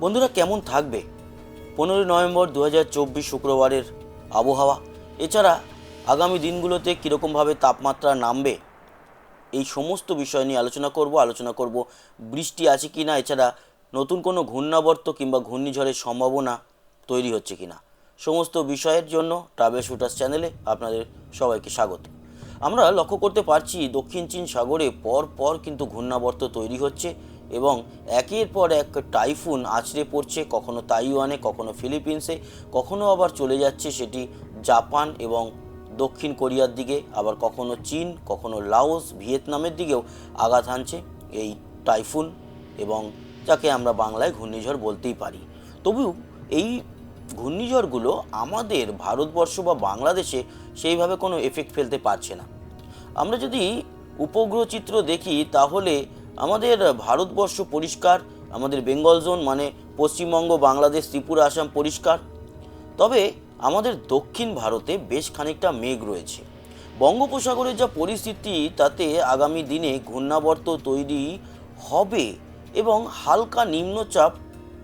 বন্ধুরা কেমন থাকবে? পনেরোই নভেম্বর দু হাজার চব্বিশ শুক্রবারের আবহাওয়া। এছাড়া আগামী দিনগুলোতে কীরকমভাবে তাপমাত্রা নামবে, এই সমস্ত বিষয় নিয়ে আলোচনা করব আলোচনা করব বৃষ্টি আছে কি না এছাড়া নতুন কোনো ঘূর্ণাবর্ত কিংবা ঘূর্ণিঝড়ের সম্ভাবনা তৈরি হচ্ছে কি না সমস্ত বিষয়ের জন্য ট্রাভেল শুটার্স চ্যানেলে আপনাদের সবাইকে স্বাগত। আমরা লক্ষ্য করতে পারছি দক্ষিণ চীন সাগরে পর পর কিন্তু ঘূর্ণাবর্ত তৈরি হচ্ছে। এবং একের পর এক টাইফুন আছড়ে পড়ছে, কখনো তাইওয়ানে, কখনো ফিলিপিন্সে, কখনো আবার চলে যাচ্ছে সেটি জাপান এবং দক্ষিণ কোরিয়ার দিকে, আবার কখনো চীন, কখনো লাওস, ভিয়েতনামের দিকেও আঘাত হানছে এই টাইফুন এবং যাকে আমরা বাংলায় ঘূর্ণিঝড় বলতেই পারি। তবু এই ঘূর্ণিঝড়গুলো আমাদের ভারতবর্ষ বা বাংলাদেশে সেইভাবে কোনো এফেক্ট ফেলতে পারছে না। আমরা যদি উপগ্রহ চিত্র দেখি, তাহলে আমাদের ভারতবর্ষ পরিষ্কার, আমাদের বেঙ্গল জোন মানে পশ্চিমবঙ্গ, বাংলাদেশ, ত্রিপুরা, আসাম পরিষ্কার। তবে আমাদের দক্ষিণ ভারতে বেশ খানিকটা মেঘ রয়েছে। বঙ্গোপসাগরের যা পরিস্থিতি, তাতে আগামী দিনে ঘূর্ণাবর্ত তৈরি হবে এবং হালকা নিম্নচাপ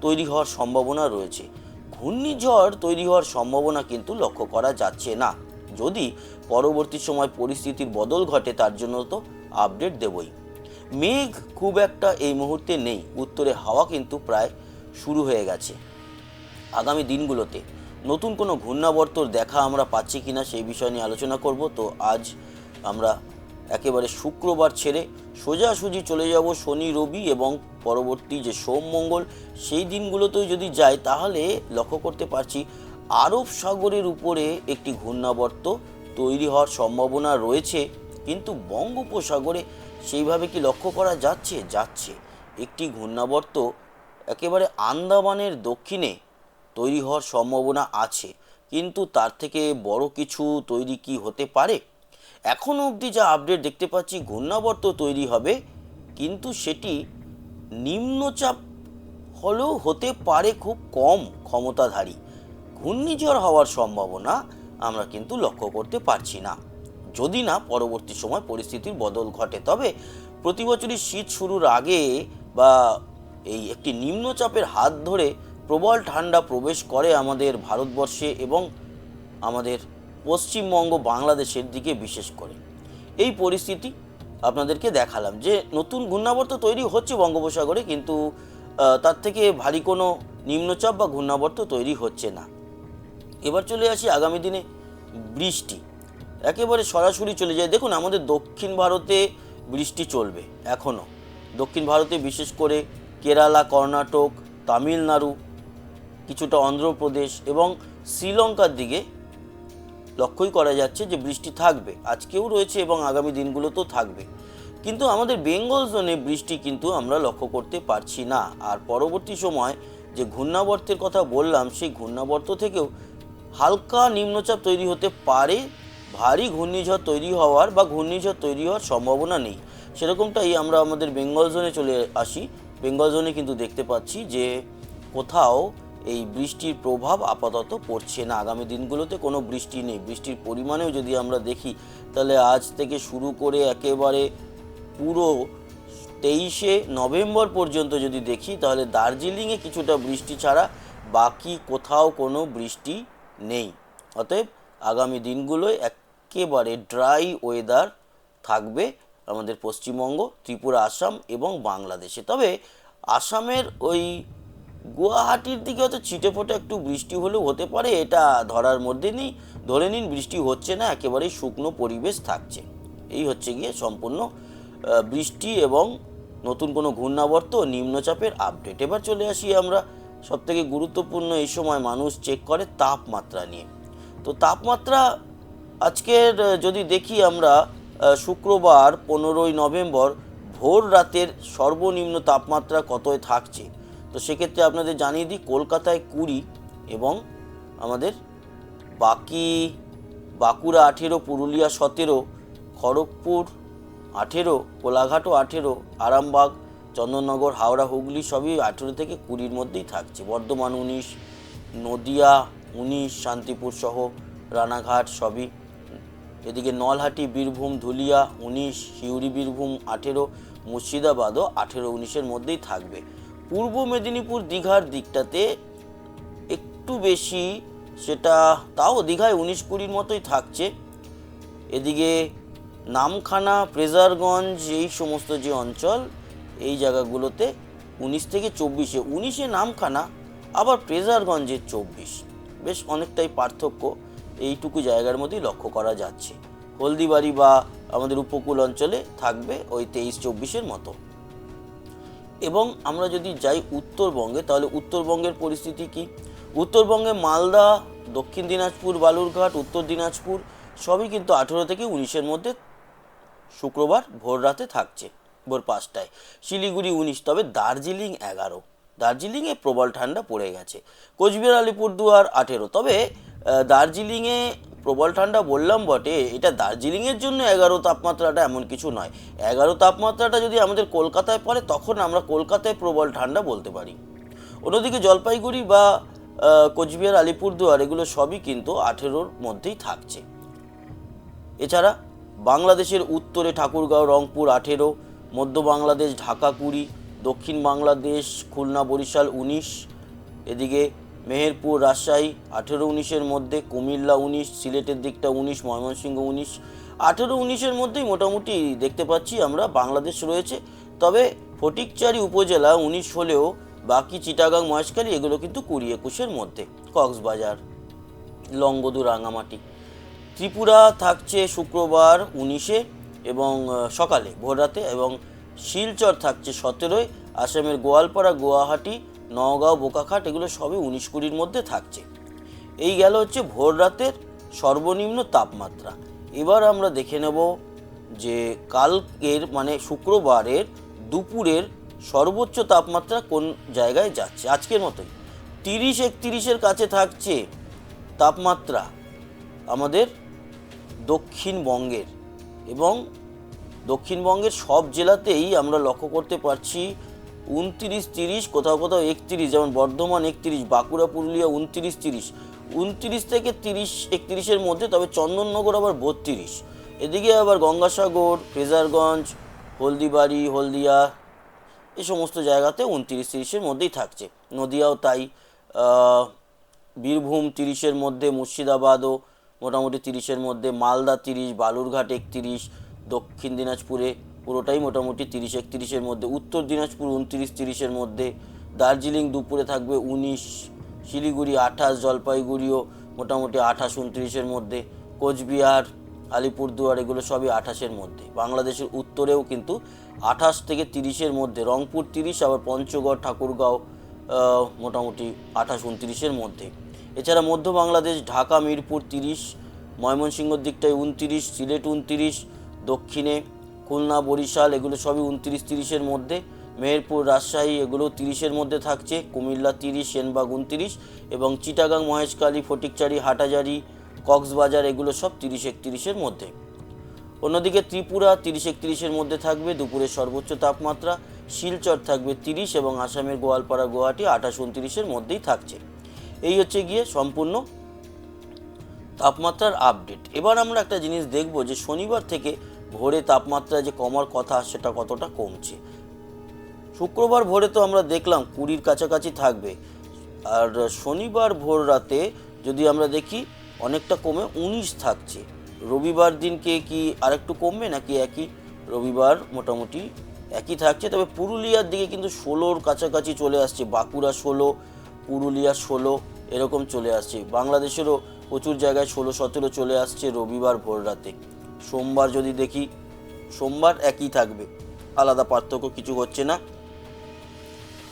তৈরি হওয়ার সম্ভাবনা রয়েছে। ঘূর্ণিঝড় তৈরি হওয়ার সম্ভাবনা কিন্তু লক্ষ্য করা যাচ্ছে না। যদি পরবর্তী সময় পরিস্থিতির বদল ঘটে, তার জন্য তো আপডেট দেবই। মেঘ খুব একটা এই মুহূর্তে নেই। উত্তরে হাওয়া কিন্তু প্রায় শুরু হয়ে গেছে। আগামী দিনগুলোতে নতুন কোনো ঘূর্ণাবর্তর দেখা আমরা পাচ্ছি কিনা সেই বিষয় নিয়ে আলোচনা করব। তো আজ আমরা একেবারে শুক্রবার ছেড়ে সোজাসুজি চলে যাব শনি, রবি এবং পরবর্তী যে সোম, মঙ্গল সেই দিনগুলোতেও যদি যাই তাহলে লক্ষ্য করতে পারছি আরব সাগরের উপরে একটি ঘূর্ণাবর্ত তৈরি হওয়ার সম্ভাবনা রয়েছে। কিন্তু বঙ্গোপসাগরে সেইভাবে কি লক্ষ্য করা যাচ্ছে? যাচ্ছে। একটি ঘূর্ণাবর্ত একেবারে আন্দামানের দক্ষিণে তৈরি হওয়ার সম্ভাবনা আছে। কিন্তু তার থেকে বড় কিছু তৈরি কি হতে পারে? এখনও অবধি যা আপডেট দেখতে পাচ্ছি, ঘূর্ণাবর্ত তৈরি হবে, কিন্তু সেটি নিম্নচাপ হলেও হতে পারে খুব কম ক্ষমতাধারী। ঘূর্ণিঝড় হওয়ার সম্ভাবনা আমরা কিন্তু লক্ষ্য করতে পারছি না। যদি না পরবর্তী সময় পরিস্থিতির বদল ঘটে, তবে প্রতি বছরই শীত শুরুর আগে বা এই একটি নিম্নচাপের হাত ধরে প্রবল ঠান্ডা প্রবেশ করে আমাদের ভারতবর্ষে এবং আমাদের পশ্চিমবঙ্গ বাংলাদেশের দিকে বিশেষ করে। এই পরিস্থিতি আপনাদেরকে দেখালাম যে নতুন ঘূর্ণাবর্ত তৈরি হচ্ছে বঙ্গোপসাগরে, কিন্তু তার থেকে ভারী কোনো নিম্নচাপ বা ঘূর্ণাবর্ত তৈরি হচ্ছে না। এবার চলে আসি আগামী দিনে বৃষ্টি। একেবারে সরাসরি চলে যায়। দেখুন, আমাদের দক্ষিণ ভারতে বৃষ্টি চলবে এখনও দক্ষিণ ভারতে বিশেষ করে কেরালা, কর্ণাটক, তামিলনাড়ু, কিছুটা অন্ধ্রপ্রদেশ এবং শ্রীলঙ্কার দিকে লক্ষ্যই করা যাচ্ছে যে বৃষ্টি থাকবে। আজকেও রয়েছে এবং আগামী দিনগুলোতেও থাকবে। কিন্তু আমাদের বেঙ্গল জোনে বৃষ্টি কিন্তু আমরা লক্ষ্য করতে পারছি না। আর পরবর্তী সময় যে ঘূর্ণাবর্তের কথা বললাম, সেই ঘূর্ণাবর্ত থেকেও হালকা নিম্নচাপ তৈরি হতে পারে। ভারী ঘূর্ণিঝড় তৈরি হওয়ার বা ঘূর্ণিঝড় তৈরি হওয়ার সম্ভাবনা নেই। সেরকমটাই আমরা আমাদের বেঙ্গল জোনে চলে আসি। বেঙ্গল জোনে কিন্তু দেখতে পাচ্ছি যে কোথাও এই বৃষ্টির প্রভাব আপাতত পড়ছে না। আগামী দিনগুলোতে কোনো বৃষ্টি নেই। বৃষ্টির পরিমাণেও যদি আমরা দেখি, তাহলে আজ থেকে শুরু করে একেবারে পুরো তেইশে নভেম্বর পর্যন্ত যদি দেখি, তাহলে দার্জিলিংয়ে কিছুটা বৃষ্টি ছাড়া বাকি কোথাও কোনো বৃষ্টি নেই। অতএব আগামী দিনগুলোয় একেবারে ড্রাই ওয়েদার থাকবে আমাদের পশ্চিমবঙ্গ, ত্রিপুরা, আসাম এবং বাংলাদেশে। তবে আসামের ওই গুয়াহাটির দিকে হয়তো ছিটে ফোটে একটু বৃষ্টি হলেও হতে পারে, এটা ধরার মধ্যে নেই। ধরে নিন বৃষ্টি হচ্ছে না, একেবারেই শুকনো পরিবেশ থাকছে। এই হচ্ছে গিয়ে সম্পূর্ণ বৃষ্টি এবং নতুন কোনো ঘূর্ণাবর্ত, নিম্নচাপের আপডেট এবার চলে আসি আমরা সবথেকে গুরুত্বপূর্ণ এই সময় মানুষ চেক করে তাপমাত্রা নিয়ে। তো তাপমাত্রা আজকের যদি দেখি আমরা শুক্রবার পনেরোই নভেম্বর ভোর রাতের সর্বনিম্ন তাপমাত্রা কতই থাকছে? তো সেক্ষেত্রে আপনাদের জানিয়ে দিই, কলকাতায় কুড়ি এবং আমাদের বাকি বাঁকুড়া আঠেরো, পুরুলিয়া সতেরো, খড়গপুর আঠেরো, কোলাঘাটও আঠেরো, আরামবাগ, চন্দননগর, হাওড়া, হুগলি সবই আঠেরো থেকে কুড়ির মধ্যেই থাকছে। বর্ধমান উনিশ, নদিয়া উনিশ, শান্তিপুর সহ রানাঘাট সবই এদিকে নলহাটি, বীরভূম, ধুলিয়া, উনিশ, সিউড়ি, বীরভূম আঠেরো, মুর্শিদাবাদও আঠেরো, উনিশের মধ্যেই থাকবে। পূর্ব মেদিনীপুর দীঘার দিকটাতে একটু বেশি সেটা তাও দীঘায় উনিশ কুড়ির মতোই থাকছে। এদিকে নামখানা, প্রেজারগঞ্জ, এই সমস্ত যে অঞ্চল, এই জায়গাগুলোতে উনিশ থেকে চব্বিশে, উনিশে নামখানা, আবার প্রেজারগঞ্জে চব্বিশ। বেশ অনেকটাই পার্থক্য। এইটুকু জায়গার মধ্যেই লক্ষ্য করা যাচ্ছে। হলদিবাড়ি বা আমাদের উপকূল অঞ্চলে থাকবে ওই তেইশ চব্বিশের মতো। এবং আমরা যদি যাই উত্তরবঙ্গে, তাহলে উত্তরবঙ্গের পরিস্থিতি কি? উত্তরবঙ্গে মালদা, দক্ষিণ দিনাজপুর, বালুরঘাট, উত্তর দিনাজপুর সবই কিন্তু আঠেরো থেকে উনিশের মধ্যে শুক্রবার ভোর রাতে থাকছে, ভোর পাঁচটায়। শিলিগুড়ি উনিশ, তবে দার্জিলিং এগারো। দার্জিলিংয়ে প্রবল ঠান্ডা পড়ে গেছে। কোচবিহার, আলিপুরদুয়ার, আঠেরো। তবে দার্জিলিংয়ে প্রবল ঠান্ডা বললাম বটে, এটা দার্জিলিংয়ের জন্য এগারো তাপমাত্রাটা এমন কিছু নয়। এগারো তাপমাত্রাটা যদি আমাদের কলকাতায় পড়ে, তখন আমরা কলকাতায় প্রবল ঠান্ডা বলতে পারি। অন্যদিকে জলপাইগুড়ি বা কোচবিহার, আলিপুরদুয়ার, এগুলো সবই কিন্তু আঠেরোর মধ্যেই থাকছে। এছাড়া, বাংলাদেশের উত্তরে ঠাকুরগাঁও, রংপুর, আঠেরো, মধ্য বাংলাদেশ, ঢাকা, কুড়ি দক্ষিণ বাংলাদেশ, খুলনা, বরিশাল উনিশ, এদিকে মেহেরপুর, রাজশাহী আঠেরো উনিশের মধ্যে, কুমিল্লা উনিশ, সিলেটের দিকটা উনিশ, ময়মনসিংহ উনিশ। আঠেরো উনিশের মধ্যেই মোটামুটি দেখতে পাচ্ছি আমরা বাংলাদেশ রয়েছে। তবে ফটিকচারি উপজেলা উনিশ হলেও বাকি চিটাগাং মহেশখালী এগুলো কিন্তু কুড়ি একুশের মধ্যে, কক্সবাজার, লংগদু রাঙামাটি ত্রিপুরা থাকছে শুক্রবার উনিশে এবং সকালে, ভোররাতে এবং শিলচর থাকছে সতেরোয় আসামের গোয়ালপাড়া, গুয়াহাটি, নওগাঁও, বোকাখাট, এগুলো সবই উনিশ কুড়ির মধ্যে থাকছে। এই গেল হচ্ছে ভোর রাতের সর্বনিম্ন তাপমাত্রা। এবার আমরা দেখে নেব যে কালকের মানে শুক্রবারের দুপুরের সর্বোচ্চ তাপমাত্রা কোন জায়গায় যাচ্ছে। আজকের মতোই তিরিশ একত্রিশের কাছে থাকছে তাপমাত্রা আমাদের দক্ষিণবঙ্গের এবং দক্ষিণবঙ্গের সব জেলাতেই আমরা লক্ষ্য করতে পারছি উনতিরিশ তিরিশ, কোথাও কোথাও একত্রিশ, যেমন বর্ধমান একত্রিশ, বাঁকুড়া, পুরুলিয়া উনতিরিশ তিরিশ। উনতিরিশ থেকে তিরিশ, একত্রিশের মধ্যে, তবে চন্দননগর আবার বত্রিশ। এদিকে আবার গঙ্গাসাগর ফ্রেজারগঞ্জ হলদিবাড়ি, হলদিয়া এই সমস্ত জায়গাতে উনত্রিশ তিরিশের মধ্যেই থাকছে। নদিয়াও তাই বীরভূম তিরিশের মধ্যে, মুর্শিদাবাদও মোটামুটি তিরিশের মধ্যে, মালদা তিরিশ, বালুরঘাট একত্রিশ দক্ষিণ দিনাজপুরে পুরোটাই মোটামুটি তিরিশ একত্রিশের মধ্যে। উত্তর দিনাজপুর উনত্রিশ তিরিশের মধ্যে। দার্জিলিং দুপুরে থাকবে উনিশ, শিলিগুড়ি আঠাশ, জলপাইগুড়িও মোটামুটি আঠাশ উনত্রিশের মধ্যে। কোচবিহার, আলিপুরদুয়ার এগুলো সবই আঠাশের মধ্যে। বাংলাদেশের উত্তরেও কিন্তু আঠাশ থেকে তিরিশের মধ্যে। রংপুর তিরিশ, আবার পঞ্চগড়, ঠাকুরগাঁও মোটামুটি আঠাশ উনত্রিশের মধ্যে। এছাড়া মধ্য বাংলাদেশ, ঢাকা, মিরপুর তিরিশ ময়মনসিংহর দিকটায় উনত্রিশ, সিলেট উনত্রিশ দক্ষিণে খুলনা, বরিশাল, এগুলো সবই উনত্রিশ তিরিশের মধ্যে। মেহেরপুর, রাজশাহী, এগুলো তিরিশের মধ্যে থাকছে। কুমিল্লা তিরিশ সেনবাগ উনত্রিশ এবং চিটাগাং, মহেশখালী, ফটিকচারি হাটাজারি কক্সবাজার, এগুলো সব তিরিশ একত্রিশের মধ্যে। অন্যদিকে ত্রিপুরা তিরিশ একত্রিশের মধ্যে থাকবে। দুপুরের সর্বোচ্চ তাপমাত্রা। শিলচর থাকবে তিরিশ এবং আসামের গোয়ালপাড়া, গুয়াহাটি আঠাশ উনত্রিশের মধ্যেই থাকছে। এই হচ্ছে গিয়ে সম্পূর্ণ তাপমাত্রার আপডেট এবার আমরা একটা জিনিস দেখব যে শনিবার থেকে ভোরে তাপমাত্রা যে কমার কথা, সেটা কতটা কমছে? শুক্রবার ভোরে তো আমরা দেখলাম কুড়ির কাছাকাছি থাকবে। আর শনিবার ভোর রাতে যদি আমরা দেখি, অনেকটা কমে উনিশ থাকছে। রবিবার দিনকে কি আরেকটু কমবে নাকি একই? রবিবার মোটামুটি একই থাকছে। তবে পুরুলিয়ার দিকে কিন্তু ষোলোর কাছাকাছি চলে আসছে। বাঁকুড়া ষোলো, পুরুলিয়া ষোলো, এরকম চলে আসছে। বাংলাদেশেরও প্রচুর জায়গায় ষোলো, সতেরো চলে আসছে রবিবার ভোর রাতে। সোমবার যদি দেখি, সোমবার একই থাকবে। আলাদা পার্থক্য কিছু হচ্ছে না।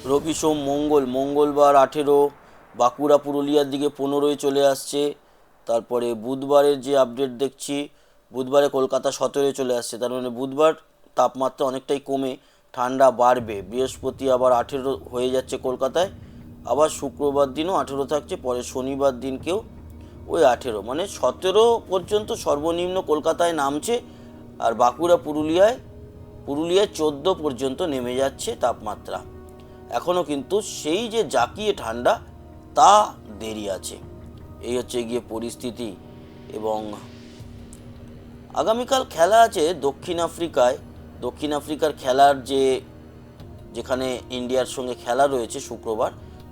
রবি সোম মঙ্গল, মঙ্গলবার আঠেরো, বাঁকুড়া, পুরুলিয়ার দিকে পনেরোই চলে আসছে। তারপরে বুধবারের যে আপডেট দেখছি, বুধবারে কলকাতা সতেরোয় চলে আসছে। তার মানে বুধবার তাপমাত্রা অনেকটাই কমে, ঠান্ডা বাড়বে। বৃহস্পতি আবার আঠেরো হয়ে যাচ্ছে কলকাতায়, আবার শুক্রবার দিনও আঠেরো থাকছে, পরে শনিবার দিনকেও ওই আঠেরো মানে সতেরো পর্যন্ত সর্বনিম্ন কলকাতায় নামছে আর বাঁকুড়া, পুরুলিয়ায় পুরুলিয়ায় চোদ্দ পর্যন্ত নেমে যাচ্ছে তাপমাত্রা। এখনও কিন্তু সেই যে জাকিয়ে ঠান্ডা, তা দেরি আছে। এই হচ্ছে গিয়ে পরিস্থিতি এবং আগামীকাল খেলা আছে দক্ষিণ আফ্রিকায়। দক্ষিণ আফ্রিকার খেলার যে, যেখানে ইন্ডিয়ার সঙ্গে খেলা রয়েছে শুক্রবার,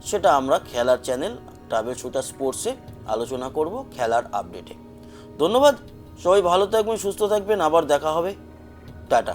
সেটা আমরা খেলার চ্যানেল, ট্রাভেল শুটার স্পোর্টসে আলোচনা করব খেলার আপডেটে ধন্যবাদ সবাই ভালো থাকবেন সুস্থ থাকবেন আবার দেখা হবে। টাটা।